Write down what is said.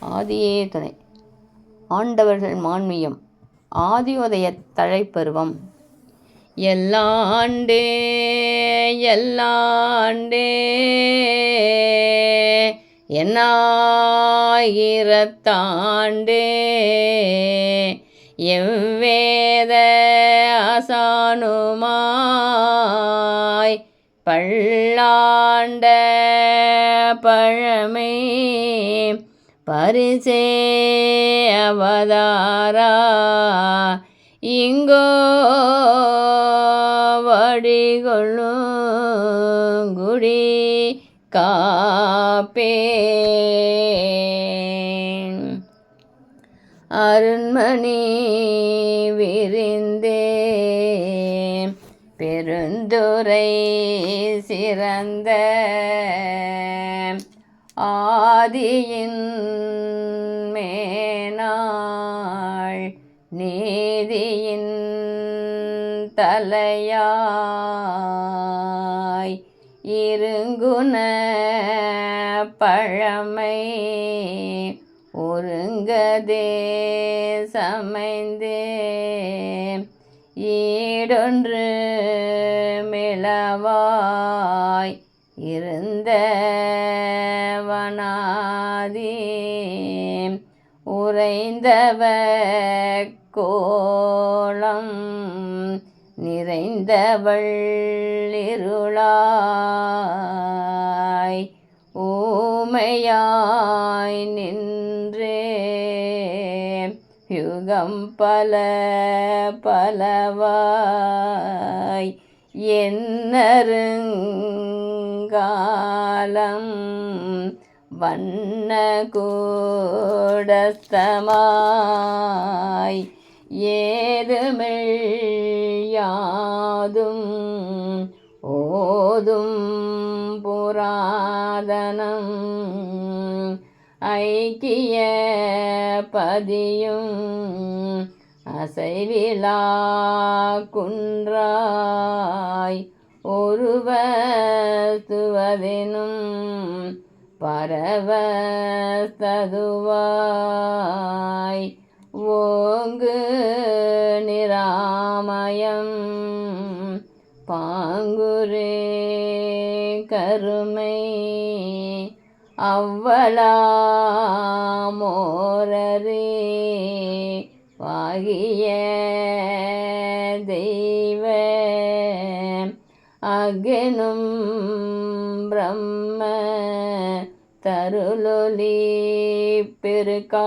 ஆதியே துணை. ஆண்டவர்கள் மான்மியம் ஆதியோதய தழைப்பருவம் எல்லாண்டே எல்லாண்டே என்னாயிரத்தாண்டே எவ்வேத ஆசானுமாய் பல்லாண்ட பழமே பரிசே அவதாரா? இங்கோ வடிகொள்ளும் குடி காப்பே அருண்மணி விரிந்தே பெருந்துரை சிறந்த ஆதியின் மேனாள் நீதியின் தலையாய் இருங்குண பழமை ஒருங்கதே சமைந்தே. ஈடொன்று மிளவாய் இருந்த வனாதி உறைந்தவ கோலம் நிறைந்தவள் இருளாய். ஊமையாய் நின்றே. யுகம் பல பலவாய். என்னருங்காலம் வண்ண கூடஸ்தமாய் ஏதுமிழ் ஓதும் புராதனம் ஐக்கிய பதியும் அசைவிலா குன்றாய் ஒருவத்துவதெனும் பரவஸ்ததுவாய் ஓங்கு நிராமயம் பாங்குரே கருமை அவ்வளாமோரரே வாகிய தெய்வ அகனும் பிரம்ம தருளொலி பெருக்கா.